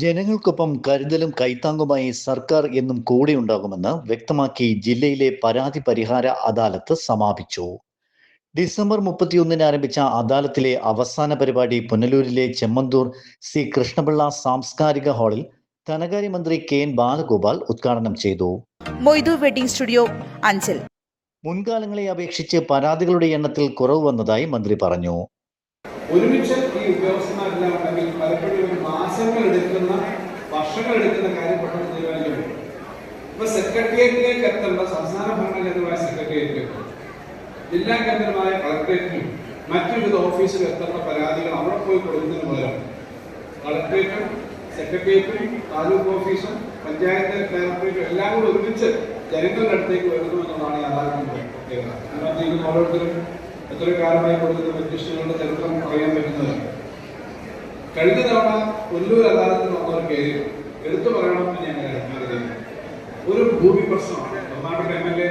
ജനങ്ങൾക്കൊപ്പം കരുതലും കൈത്താങ്ങുമായി സർക്കാർ എന്നും കൂടെ കൂടെയുണ്ടാകുമെന്ന് വ്യക്തമാക്കി ജില്ലയിലെ പരാതി പരിഹാര അദാലത്ത് സമാപിച്ചു. ഡിസംബർ മുപ്പത്തിയൊന്നിന് ആരംഭിച്ച അദാലത്തിലെ അവസാന പരിപാടി പുനലൂരിലെ ചെമ്മന്തൂർ സി കൃഷ്ണപിള്ള സാംസ്കാരിക ഹാളിൽ ധനകാര്യമന്ത്രി കെ എൻ ബാലഗോപാൽ ഉദ്ഘാടനം ചെയ്തു. Moidu wedding studio Anchal. മുൻകാലങ്ങളെ അപേക്ഷിച്ച് പരാതികളുടെ എണ്ണത്തിൽ കുറവ് വന്നതായി മന്ത്രി പറഞ്ഞു. ഒരുമിച്ച് ഈ ഉദ്യോഗസ്ഥന്മാരെല്ലാം ഉണ്ടെങ്കിൽ പലപ്പോഴും മാസങ്ങൾ എടുക്കുന്ന വർഷങ്ങൾ എടുക്കുന്ന കാര്യം പെട്ടെന്ന് തീരുമാനിക്കാൻ പറ്റും ഇപ്പൊ സെക്രട്ടേറിയറ്റിലേക്ക് എത്തേണ്ട സംസ്ഥാന ഭരണകേന്ദ്രമായ സെക്രട്ടേറിയറ്റിലേക്ക് സെക്രട്ടേറിയറ്റ്? ജില്ലാ കേന്ദ്രമായ കളക്ടറേറ്റിനും മറ്റു വിവിധ ഓഫീസിൽ എത്തേണ്ട പരാതികൾ അവിടെ പോയി കൊടുക്കുന്നതിന് പകരം കളക്ടറേറ്റും സെക്രട്ടേറിയറ്റും താലൂക്ക് ഓഫീസും പഞ്ചായത്ത് ഡയറക്ടറേറ്റും എല്ലാം കൂടി ഒരുമിച്ച് ജനങ്ങളുടെ അടുത്തേക്ക് വരുന്നു എന്നുള്ളതാണ് യാഥാർത്ഥ്യം. പ്രത്യേകത. ഓരോരുത്തരും എത്ര കാലമായി കൊടുക്കുന്ന വ്യത്യസ്തങ്ങളുടെ ചരിത്രം അറിയാൻ പറ്റുന്നത്. കഴിഞ്ഞ തവണ ഒല്ലൂർ അദാലത്തിൽ വന്ന ഒരു കയറി എടുത്തു പറയണമെന്ന് ഞാൻ ആഗ്രഹിക്കുന്നു. ഒരു ഭൂമി പ്രശ്നമാണ്. ഒന്നാമത്തെ എം എൽ എ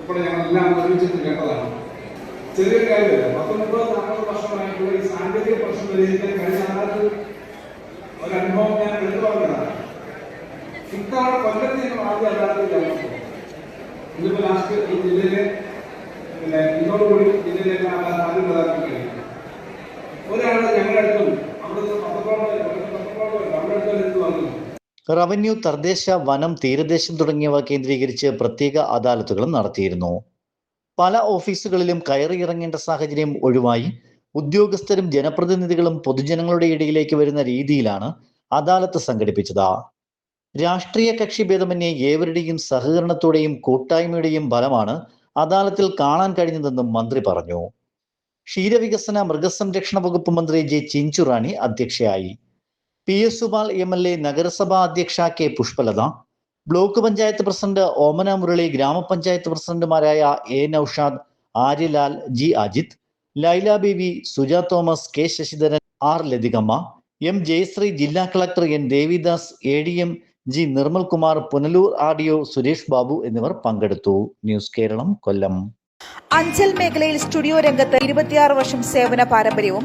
ഇപ്പോൾ ഞങ്ങളെല്ലാം ഒരുമിച്ച് കേട്ടതാണ് ചെറിയ കാര്യമില്ല. പത്തൊൻപത് നാൽപ്പത് വർഷമായിട്ടുള്ള ഈ സാങ്കേതിക പ്രശ്നം പരിഹരിക്കാൻ കഴിഞ്ഞ കാലത്ത് ഒരു അനുഭവം ഞാൻ എടുത്തു പറഞ്ഞതാണ്. ഇത്തവണ കൊല്ലത്തിൽ നിന്ന് ആദ്യ അദാലത്തിൽ ഇന്നിപ്പോൾ ഇന്നിപ്പോ ലാസ്റ്റ് ഈ ജില്ലയിലെ പിന്നെ ഇതോടുകൂടി ജില്ലയിലെ ആദ്യം പ്രധാനം റവന്യൂ തദ്ദേശ വനം തീരദേശം തുടങ്ങിയവ കേന്ദ്രീകരിച്ച് പ്രത്യേക അദാലത്തുകളും നടത്തിയിരുന്നു. പല ഓഫീസുകളിലും കയറിയിറങ്ങേണ്ട സാഹചര്യം ഒഴിവായി ഉദ്യോഗസ്ഥരും ജനപ്രതിനിധികളും പൊതുജനങ്ങളുടെ ഇടയിലേക്ക് വരുന്ന രീതിയിലാണ് അദാലത്ത് സംഘടിപ്പിച്ചത്. രാഷ്ട്രീയ കക്ഷി ഭേദമന്യേ ഏവരുടെയും സഹകരണത്തോടെയും കൂട്ടായ്മയുടെയും ഫലമാണ് അദാലത്തിൽ കാണാൻ കഴിഞ്ഞതെന്നും മന്ത്രി പറഞ്ഞു. ക്ഷീരവികസന മൃഗസംരക്ഷണ വകുപ്പ് മന്ത്രി ജെ ചിഞ്ചുറാണി അധ്യക്ഷയായി. P S Subal M L A നഗരസഭാ അധ്യക്ഷ K Pushpalatha block panchayat president Omana Murali ഗ്രാമപഞ്ചായത്ത് പ്രസിഡന്റുമാരായ A Noushad Aryalal G Ajith Laila Baby Suja Thomas K Sasidharan R Lathikamma M Jayasree ജില്ലാ collector N Devidas A D M G Nirmalkumar Punalur R D O Suresh Babu എന്നിവർ പങ്കെടുത്തു. News Keralam കൊല്ലം. അഞ്ചൽ മേഖലയിൽ studio രംഗത്ത് ഇരുപത്തിയാറ് വർഷം സേവന പാരമ്പര്യവും